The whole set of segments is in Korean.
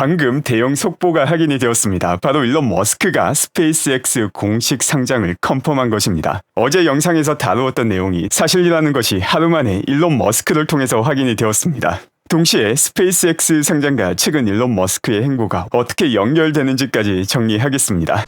방금 대형 속보가 확인이 되었습니다. 바로 일론 머스크가 스페이스X 공식 상장을 컨펌한 것입니다. 어제 영상에서 다루었던 내용이 사실이라는 것이 하루 만에 일론 머스크를 통해서 확인이 되었습니다. 동시에 스페이스X 상장과 최근 일론 머스크의 행보가 어떻게 연결되는지까지 정리하겠습니다.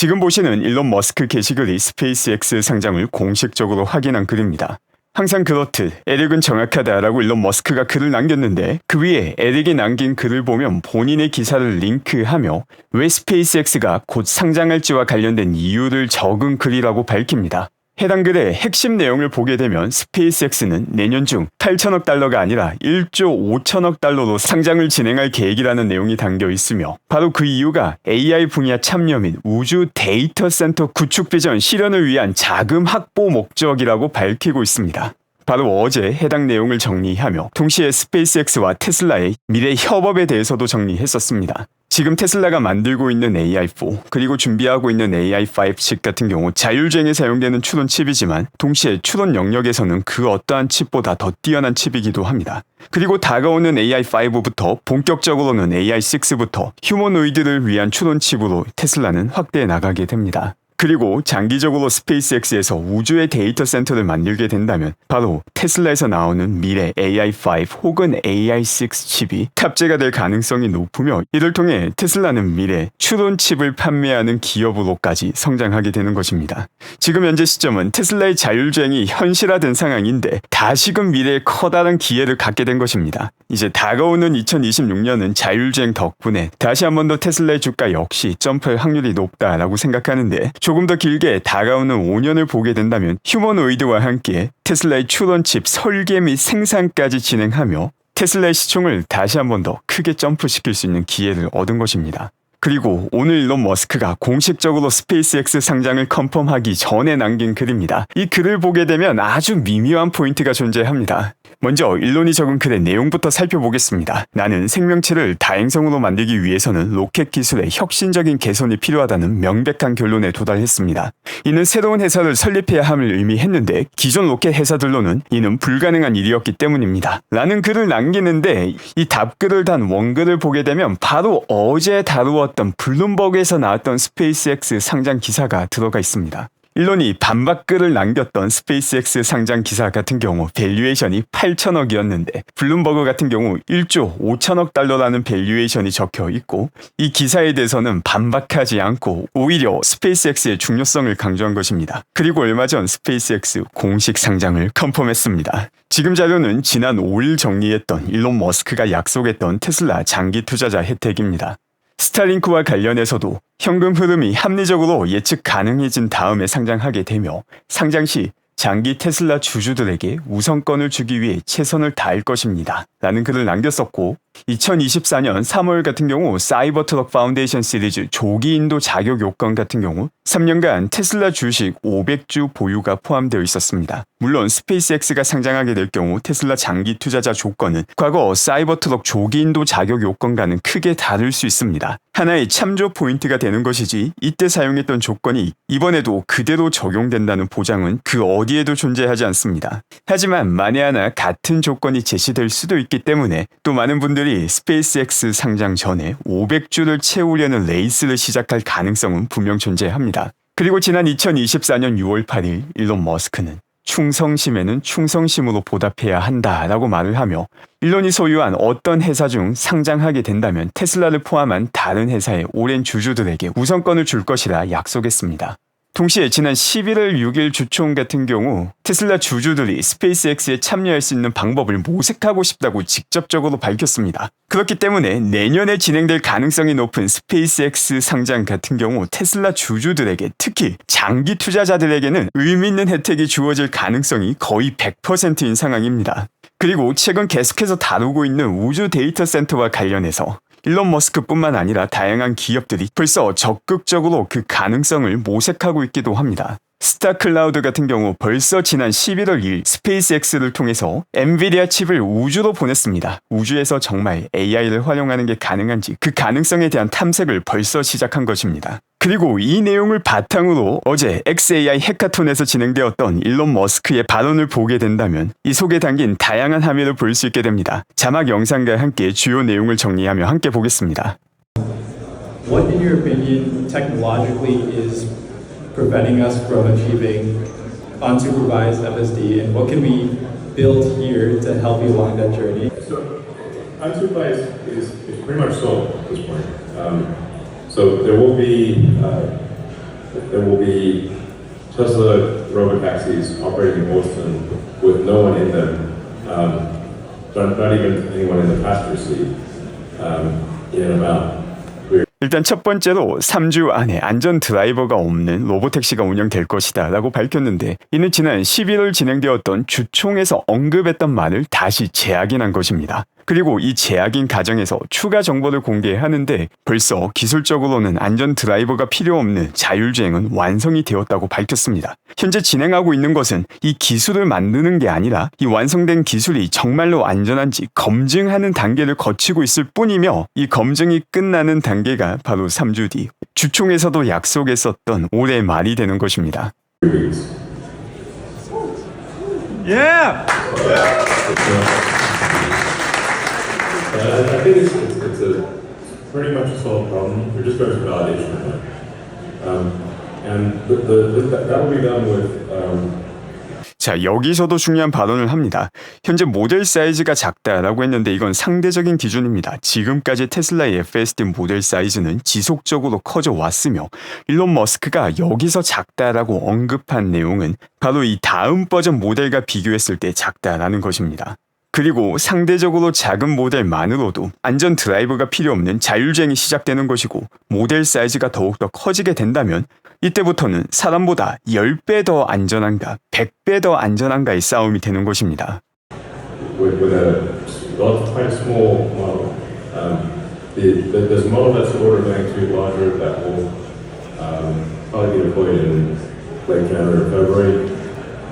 지금 보시는 일론 머스크 게시글이 스페이스X 상장을 공식적으로 확인한 글입니다. 항상 그렇듯 에릭은 정확하다라고 일론 머스크가 글을 남겼는데 그 위에 에릭이 남긴 글을 보면 본인의 기사를 링크하며 왜 스페이스X가 곧 상장할지와 관련된 이유를 적은 글이라고 밝힙니다. 해당 글의 핵심 내용을 보게 되면 스페이스X는 내년 중 8천억 달러가 아니라 1조 5천억 달러로 상장을 진행할 계획이라는 내용이 담겨 있으며 바로 그 이유가 AI 분야 참여 및 우주 데이터 센터 구축 비전 실현을 위한 자금 확보 목적이라고 밝히고 있습니다. 바로 어제 해당 내용을 정리하며 동시에 스페이스X와 테슬라의 미래 협업에 대해서도 정리했었습니다. 지금 테슬라가 만들고 있는 AI4 그리고 준비하고 있는 AI5 칩 같은 경우 자율주행에 사용되는 추론 칩이지만 동시에 추론 영역에서는 그 어떠한 칩보다 더 뛰어난 칩이기도 합니다. 그리고 다가오는 AI5부터 본격적으로는 AI6부터 휴머노이드를 위한 추론 칩으로 테슬라는 확대해 나가게 됩니다. 그리고 장기적으로 스페이스X에서 우주의 데이터 센터를 만들게 된다면 바로 테슬라에서 나오는 미래 AI5 혹은 AI6 칩이 탑재가 될 가능성이 높으며 이를 통해 테슬라는 미래 추론 칩을 판매하는 기업으로까지 성장하게 되는 것입니다. 지금 현재 시점은 테슬라의 자율주행이 현실화된 상황인데 다시금 미래에 커다란 기회를 갖게 된 것입니다. 이제 다가오는 2026년은 자율주행 덕분에 다시 한 번 더 테슬라의 주가 역시 점프할 확률이 높다라고 생각하는데 조금 더 길게 다가오는 5년을 보게 된다면 휴머노이드와 함께 테슬라의 추론칩 설계 및 생산까지 진행하며 테슬라의 시총을 다시 한 번 더 크게 점프시킬 수 있는 기회를 얻은 것입니다. 그리고 오늘 일론 머스크가 공식적으로 스페이스X 상장을 컨펌하기 전에 남긴 글입니다. 이 글을 보게 되면 아주 미묘한 포인트가 존재합니다. 먼저 일론이 적은 글의 내용부터 살펴보겠습니다. 나는 생명체를 다행성으로 만들기 위해서는 로켓 기술의 혁신적인 개선이 필요하다는 명백한 결론에 도달했습니다. 이는 새로운 회사를 설립해야 함을 의미했는데 기존 로켓 회사들로는 이는 불가능한 일이었기 때문입니다. 라는 글을 남기는데 이 답글을 단 원글을 보게 되면 바로 어제 다루었던 블룸버그에서 나왔던 스페이스X 상장 기사가 들어가 있습니다. 일론이 반박글을 남겼던 스페이스X 상장 기사 같은 경우 밸류에이션이 8천억이었는데 블룸버그 같은 경우 1조 5천억 달러라는 밸류에이션이 적혀 있고 이 기사에 대해서는 반박하지 않고 오히려 스페이스X의 중요성을 강조한 것입니다. 그리고 얼마 전 스페이스X 공식 상장을 컨펌했습니다. 지금 자료는 지난 5일 정리했던 일론 머스크가 약속했던 테슬라 장기 투자자 혜택입니다. 스타링크와 관련해서도 현금 흐름이 합리적으로 예측 가능해진 다음에 상장하게 되며 상장 시 장기 테슬라 주주들에게 우선권을 주기 위해 최선을 다할 것입니다. 라는 글을 남겼었고 2024년 3월 같은 경우 사이버 트럭 파운데이션 시리즈 조기 인도 자격 요건 같은 경우 3년간 테슬라 주식 500주 보유가 포함되어 있었습니다. 물론 스페이스X가 상장하게 될 경우 테슬라 장기 투자자 조건은 과거 사이버 트럭 조기 인도 자격 요건과는 크게 다를 수 있습니다. 하나의 참조 포인트가 되는 것이지 이때 사용했던 조건이 이번에도 그대로 적용된다는 보장은 그 어디에도 존재하지 않습니다. 하지만 만에 하나 같은 조건이 제시될 수도 있기 때문에 또 많은 분 들이 스페이스X 상장 전에 500주를 채우려는 레이스를 시작할 가능성은 분명 존재합니다. 그리고 지난 2024년 6월 8일 일론 머스크는 충성심에는 충성심으로 보답해야 한다라고 말을 하며 일론이 소유한 어떤 회사 중 상장하게 된다면 테슬라를 포함한 다른 회사의 오랜 주주들에게 우선권을 줄 것이라 약속했습니다. 동시에 지난 11월 6일 주총 같은 경우 테슬라 주주들이 스페이스X에 참여할 수 있는 방법을 모색하고 싶다고 직접적으로 밝혔습니다. 그렇기 때문에 내년에 진행될 가능성이 높은 스페이스X 상장 같은 경우 테슬라 주주들에게 특히 장기 투자자들에게는 의미 있는 혜택이 주어질 가능성이 거의 100%인 상황입니다. 그리고 최근 계속해서 다루고 있는 우주 데이터 센터와 관련해서 일론 머스크뿐만 아니라 다양한 기업들이 벌써 적극적으로 그 가능성을 모색하고 있기도 합니다. 스타클라우드 같은 경우 벌써 지난 11월 2일 스페이스X를 통해서 엔비디아 칩을 우주로 보냈습니다. 우주에서 정말 AI를 활용하는 게 가능한지 그 가능성에 대한 탐색을 벌써 시작한 것입니다. 그리고 이 내용을 바탕으로 어제 XAI 해카톤에서 진행되었던 일론 머스크의 발언을 보게 된다면 이 속에 담긴 다양한 함의를 볼 수 있게 됩니다. 자막 영상과 함께 주요 내용을 정리하며 함께 보겠습니다. What, in your opinion, technologically is preventing us from achieving unsupervised FSD, and what can we build here to help you along that journey? So, unsupervised is, is pretty much solved at this point. Um, so there will be uh, there will be Tesla robotaxis operating in Boston with no one in them, um, not, not even anyone in the passenger seat, um, in about 일단 첫 번째로 3주 안에 안전 드라이버가 없는 로보택시가 운영될 것이다 라고 밝혔는데 이는 지난 11월 진행되었던 주총에서 언급했던 말을 다시 재확인한 것입니다. 그리고 이 재확인 과정에서 추가 정보를 공개하는데 벌써 기술적으로는 안전 드라이버가 필요 없는 자율주행은 완성이 되었다고 밝혔습니다. 현재 진행하고 있는 것은 이 기술을 만드는 게 아니라 이 완성된 기술이 정말로 안전한지 검증하는 단계를 거치고 있을 뿐이며 이 검증이 끝나는 단계가 바로 3주 뒤 주총에서도 약속했었던 올해 말이 되는 것입니다. Uh, I I think it's, it's, it's a pretty much a solved problem. We're just going through validation. Um, and the, the, the, that will be done with um, 자, 여기서도 중요한 발언을 합니다. 현재 모델 사이즈가 작다라고 했는데 이건 상대적인 기준입니다. 지금까지 테슬라의 FSD 모델 사이즈는 지속적으로 커져 왔으며 일론 머스크가 여기서 작다라고 언급한 내용은 바로 이 다음 버전 모델과 비교했을 때 작다라는 것입니다. 그리고 상대적으로 작은 모델만으로도 안전 드라이브가 필요 없는 자율주행이 시작되는 것이고 모델 사이즈가 더욱더 커지게 된다면 이때부터는 사람보다 10배 더 안전한가 100배 더 안전한가의 싸움이 되는 것입니다.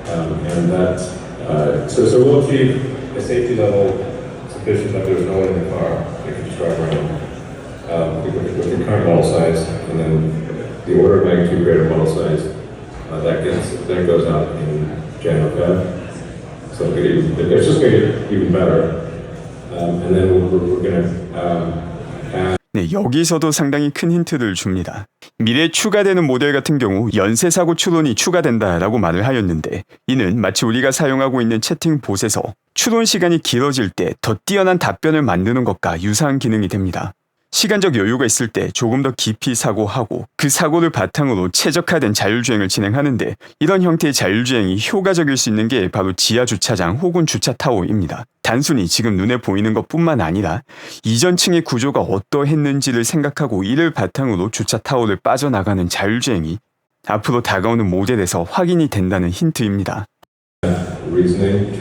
Um, um, um, uh, so so we'll achieve safety level sufficient that there's no one in the car that can just drive around um, the current model size, and then the order of magnitude greater model size uh, that gets that goes out in January. So it's just going to get even better. Um, and then we're, we're going to um, 네, 여기서도 상당히 큰 힌트를 줍니다. 미래에 추가되는 모델 같은 경우 연쇄 사고 추론이 추가된다라고 말을 하였는데 이는 마치 우리가 사용하고 있는 채팅 봇에서 추론 시간이 길어질 때 더 뛰어난 답변을 만드는 것과 유사한 기능이 됩니다. 시간적 여유가 있을 때 조금 더 깊이 사고하고 그 사고를 바탕으로 최적화된 자율주행을 진행하는데 이런 형태의 자율주행이 효과적일 수 있는 게 바로 지하 주차장 혹은 주차 타워입니다. 단순히 지금 눈에 보이는 것 뿐만 아니라 이전 층의 구조가 어떠했는지를 생각하고 이를 바탕으로 주차 타워를 빠져나가는 자율주행이 앞으로 다가오는 모델에서 확인이 된다는 힌트입니다. reasoning,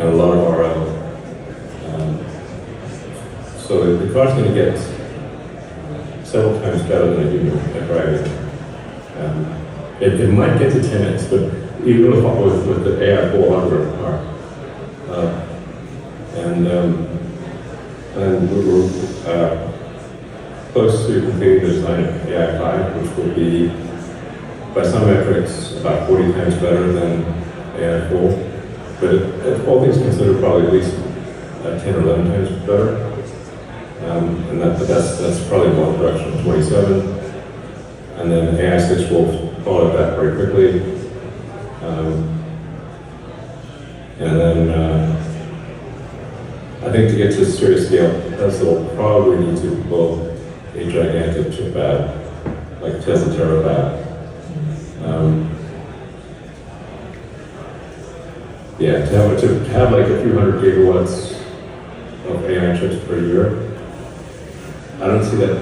and a lot of RL. Um, so the car's going to get several times better than a human at driving. Um, it, it might get to 10x, but even with, with, with the AI 4 hardware car. Uh, and um, and we we're uh, close to completing the design of AI 5, which will be, by some metrics, about 40 times better than AI 4. But all things considered, probably at least uh, 10 or 11 times better. Um, and that, but that's, that's probably one direction of 27. And then AI 6 will follow that very quickly. Um, and then uh, I think to get to serious scale, Tesla will probably need to build a gigantic chip fab, like Tesla Terafab. Um, yeah, to have, to have like a few hundred gigawatts of AI chips per year, I don't see that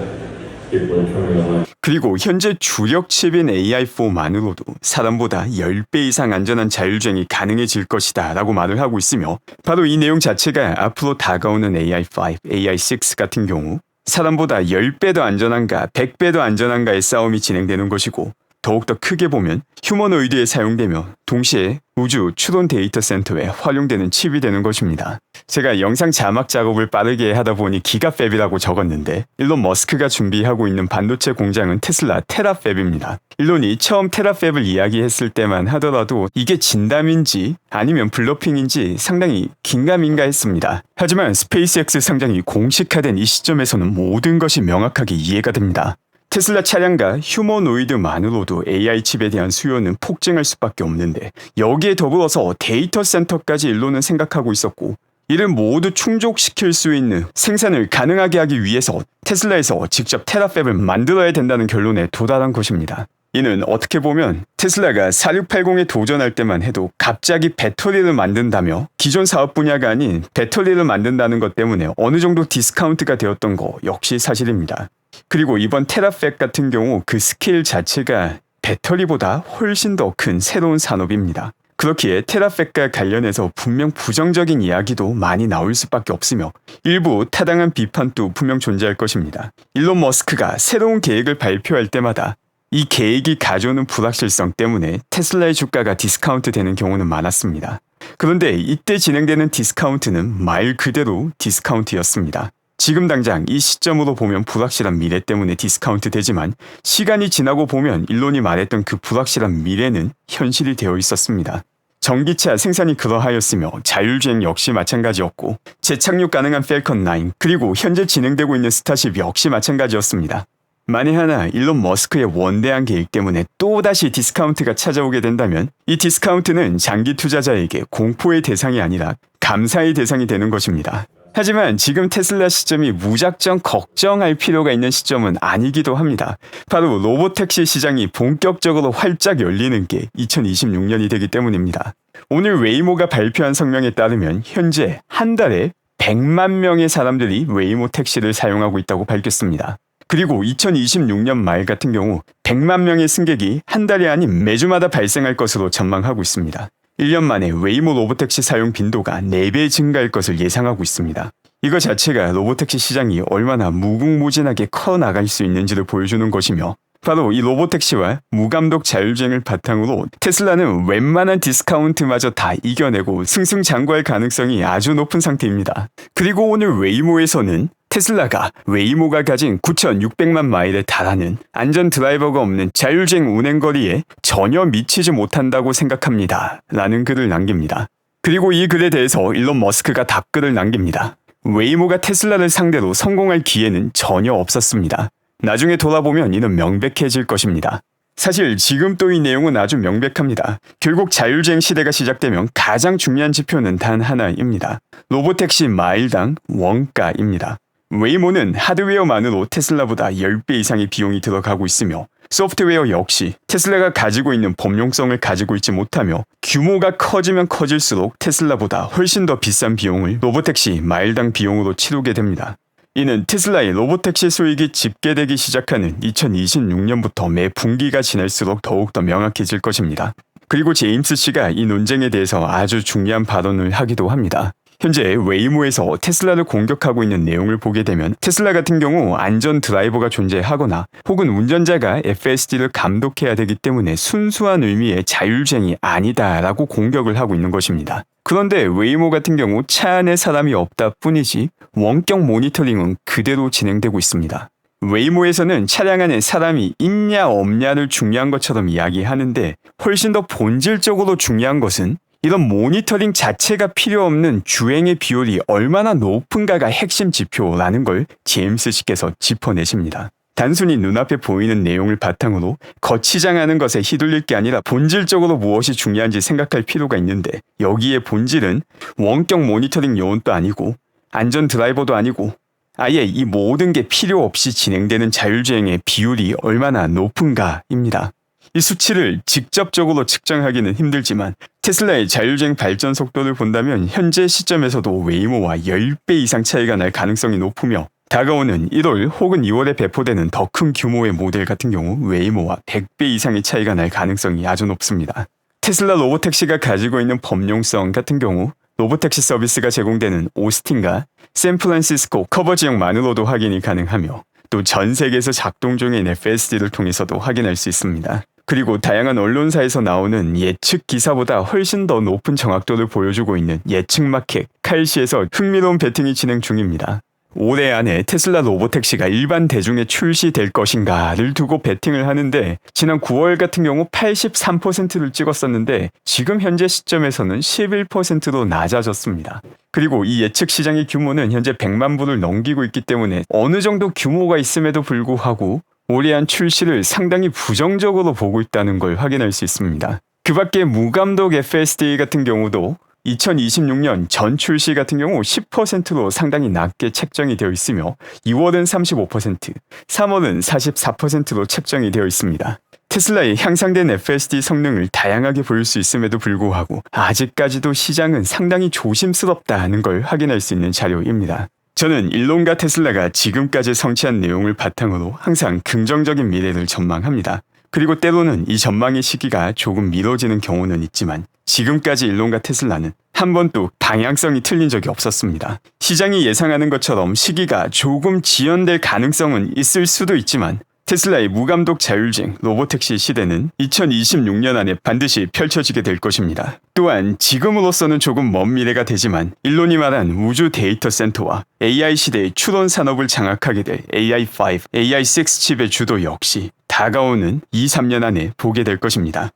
Bitcoin coming online. 그리고 현재 주력 칩인 AI4만으로도 사람보다 10배 이상 안전한 자율주행이 가능해질 것이다 라고 말을 하고 있으며 바로 이 내용 자체가 앞으로 다가오는 AI5, AI6 같은 경우 사람보다 10배도 안전한가 100배도 안전한가의 싸움이 진행되는 것이고 더욱더 크게 보면 휴머노이드에 사용되며 동시에 우주 추론 데이터 센터에 활용되는 칩이 되는 것입니다. 제가 영상 자막 작업을 빠르게 하다 보니 기가팹이라고 적었는데 일론 머스크가 준비하고 있는 반도체 공장은 테슬라 테라팹입니다. 일론이 처음 테라팹을 이야기했을 때만 하더라도 이게 진담인지 아니면 블러핑인지 상당히 긴가민가 했습니다. 하지만 스페이스X 상장이 공식화된 이 시점에서는 모든 것이 명확하게 이해가 됩니다. 테슬라 차량과 휴머노이드만으로도 AI 칩에 대한 수요는 폭증할 수밖에 없는데 여기에 더불어서 데이터 센터까지 일론은 생각하고 있었고 이를 모두 충족시킬 수 있는 생산을 가능하게 하기 위해서 테슬라에서 직접 테라팹을 만들어야 된다는 결론에 도달한 것입니다. 이는 어떻게 보면 테슬라가 4680에 도전할 때만 해도 갑자기 배터리를 만든다며 기존 사업 분야가 아닌 배터리를 만든다는 것 때문에 어느 정도 디스카운트가 되었던 거 역시 사실입니다. 그리고 이번 테라팹 같은 경우 그 스케일 자체가 배터리보다 훨씬 더 큰 새로운 산업입니다. 그렇기에 테라팹과 관련해서 분명 부정적인 이야기도 많이 나올 수밖에 없으며 일부 타당한 비판도 분명 존재할 것입니다. 일론 머스크가 새로운 계획을 발표할 때마다 이 계획이 가져오는 불확실성 때문에 테슬라의 주가가 디스카운트 되는 경우는 많았습니다. 그런데 이때 진행되는 디스카운트는 말 그대로 디스카운트였습니다. 지금 당장 이 시점으로 보면 불확실한 미래 때문에 디스카운트 되지만 시간이 지나고 보면 일론이 말했던 그 불확실한 미래는 현실이 되어 있었습니다. 전기차 생산이 그러하였으며 자율주행 역시 마찬가지였고 재착륙 가능한 펠컨 9 그리고 현재 진행되고 있는 스타쉽 역시 마찬가지였습니다. 만에 하나 일론 머스크의 원대한 계획 때문에 또다시 디스카운트가 찾아오게 된다면 이 디스카운트는 장기 투자자에게 공포의 대상이 아니라 감사의 대상이 되는 것입니다. 하지만 지금 테슬라 시점이 무작정 걱정할 필요가 있는 시점은 아니기도 합니다. 바로 로보택시 시장이 본격적으로 활짝 열리는 게 2026년이 되기 때문입니다. 오늘 웨이모가 발표한 성명에 따르면 현재 한 달에 100만 명의 사람들이 웨이모 택시를 사용하고 있다고 밝혔습니다. 그리고 2026년 말 같은 경우 100만 명의 승객이 한 달이 아닌 매주마다 발생할 것으로 전망하고 있습니다. 1년 만에 웨이모 로보택시 사용 빈도가 4배 증가할 것을 예상하고 있습니다. 이거 자체가 로보택시 시장이 얼마나 무궁무진하게 커 나갈 수 있는지를 보여주는 것이며 바로 이 로보택시와 무감독 자율주행을 바탕으로 테슬라는 웬만한 디스카운트마저 다 이겨내고 승승장구할 가능성이 아주 높은 상태입니다. 그리고 오늘 웨이모에서는 테슬라가 웨이모가 가진 9,600만 마일에 달하는 안전 드라이버가 없는 자율주행 운행 거리에 전혀 미치지 못한다고 생각합니다. 라는 글을 남깁니다. 그리고 이 글에 대해서 일론 머스크가 답글을 남깁니다. 웨이모가 테슬라를 상대로 성공할 기회는 전혀 없었습니다. 나중에 돌아보면 이는 명백해질 것입니다. 사실 지금 또 이 내용은 아주 명백합니다. 결국 자율주행 시대가 시작되면 가장 중요한 지표는 단 하나입니다. 로보택시 마일당 원가입니다. 웨이모는 하드웨어만으로 테슬라보다 10배 이상의 비용이 들어가고 있으며 소프트웨어 역시 테슬라가 가지고 있는 범용성을 가지고 있지 못하며 규모가 커지면 커질수록 테슬라보다 훨씬 더 비싼 비용을 로보택시 마일당 비용으로 치르게 됩니다. 이는 테슬라의 로보택시 수익이 집계되기 시작하는 2026년부터 매 분기가 지날수록 더욱더 명확해질 것입니다. 그리고 제임스 씨가 이 논쟁에 대해서 아주 중요한 발언을 하기도 합니다. 현재 웨이모에서 테슬라를 공격하고 있는 내용을 보게 되면 테슬라 같은 경우 안전 드라이버가 존재하거나 혹은 운전자가 FSD를 감독해야 되기 때문에 순수한 의미의 자율주행이 아니다라고 공격을 하고 있는 것입니다. 그런데 웨이모 같은 경우 차 안에 사람이 없다 뿐이지 원격 모니터링은 그대로 진행되고 있습니다. 웨이모에서는 차량 안에 사람이 있냐 없냐를 중요한 것처럼 이야기하는데 훨씬 더 본질적으로 중요한 것은 이런 모니터링 자체가 필요 없는 주행의 비율이 얼마나 높은가가 핵심 지표라는 걸 제임스 씨께서 짚어내십니다. 단순히 눈앞에 보이는 내용을 바탕으로 거치장하는 것에 휘둘릴 게 아니라 본질적으로 무엇이 중요한지 생각할 필요가 있는데 여기에 본질은 원격 모니터링 요원도 아니고 안전 드라이버도 아니고 아예 이 모든 게 필요 없이 진행되는 자율주행의 비율이 얼마나 높은가입니다. 이 수치를 직접적으로 측정하기는 힘들지만 테슬라의 자율주행 발전 속도를 본다면 현재 시점에서도 웨이모와 10배 이상 차이가 날 가능성이 높으며 다가오는 1월 혹은 2월에 배포되는 더 큰 규모의 모델 같은 경우 웨이모와 100배 이상의 차이가 날 가능성이 아주 높습니다. 테슬라 로보택시가 가지고 있는 범용성 같은 경우 로보택시 서비스가 제공되는 오스틴과 샌프란시스코 커버 지역만으로도 확인이 가능하며 또 전 세계에서 작동 중인 FSD를 통해서도 확인할 수 있습니다. 그리고 다양한 언론사에서 나오는 예측 기사보다 훨씬 더 높은 정확도를 보여주고 있는 예측 마켓 칼시에서 흥미로운 베팅이 진행 중입니다. 올해 안에 테슬라 로보택시가 일반 대중에 출시될 것인가를 두고 베팅을 하는데 지난 9월 같은 경우 83%를 찍었었는데 지금 현재 시점에서는 11%로 낮아졌습니다. 그리고 이 예측 시장의 규모는 현재 100만 부를 넘기고 있기 때문에 어느 정도 규모가 있음에도 불구하고 올해 안 출시를 상당히 부정적으로 보고 있다는 걸 확인할 수 있습니다. 그 밖에 무감독 FSD 같은 경우도 2026년 전 출시 같은 경우 10%로 상당히 낮게 책정이 되어 있으며 2월은 35%, 3월은 44%로 책정이 되어 있습니다. 테슬라의 향상된 FSD 성능을 다양하게 보일 수 있음에도 불구하고 아직까지도 시장은 상당히 조심스럽다는 걸 확인할 수 있는 자료입니다. 저는 일론과 테슬라가 지금까지 성취한 내용을 바탕으로 항상 긍정적인 미래를 전망합니다. 그리고 때로는 이 전망의 시기가 조금 미뤄지는 경우는 있지만 지금까지 일론과 테슬라는 한 번도 방향성이 틀린 적이 없었습니다. 시장이 예상하는 것처럼 시기가 조금 지연될 가능성은 있을 수도 있지만 테슬라의 무감독 자율주행 로보택시 시대는 2026년 안에 반드시 펼쳐지게 될 것입니다. 또한 지금으로서는 조금 먼 미래가 되지만 일론이 말한 우주 데이터 센터와 AI 시대의 추론 산업을 장악하게 될 AI5, AI6 칩의 주도 역시 다가오는 2, 3년 안에 보게 될 것입니다.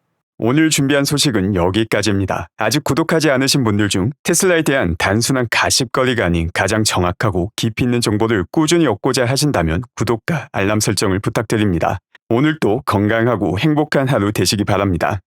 오늘 준비한 소식은 여기까지입니다. 아직 구독하지 않으신 분들 중 테슬라에 대한 단순한 가십거리가 아닌 가장 정확하고 깊이 있는 정보를 꾸준히 얻고자 하신다면 구독과 알람 설정을 부탁드립니다. 오늘도 건강하고 행복한 하루 되시기 바랍니다.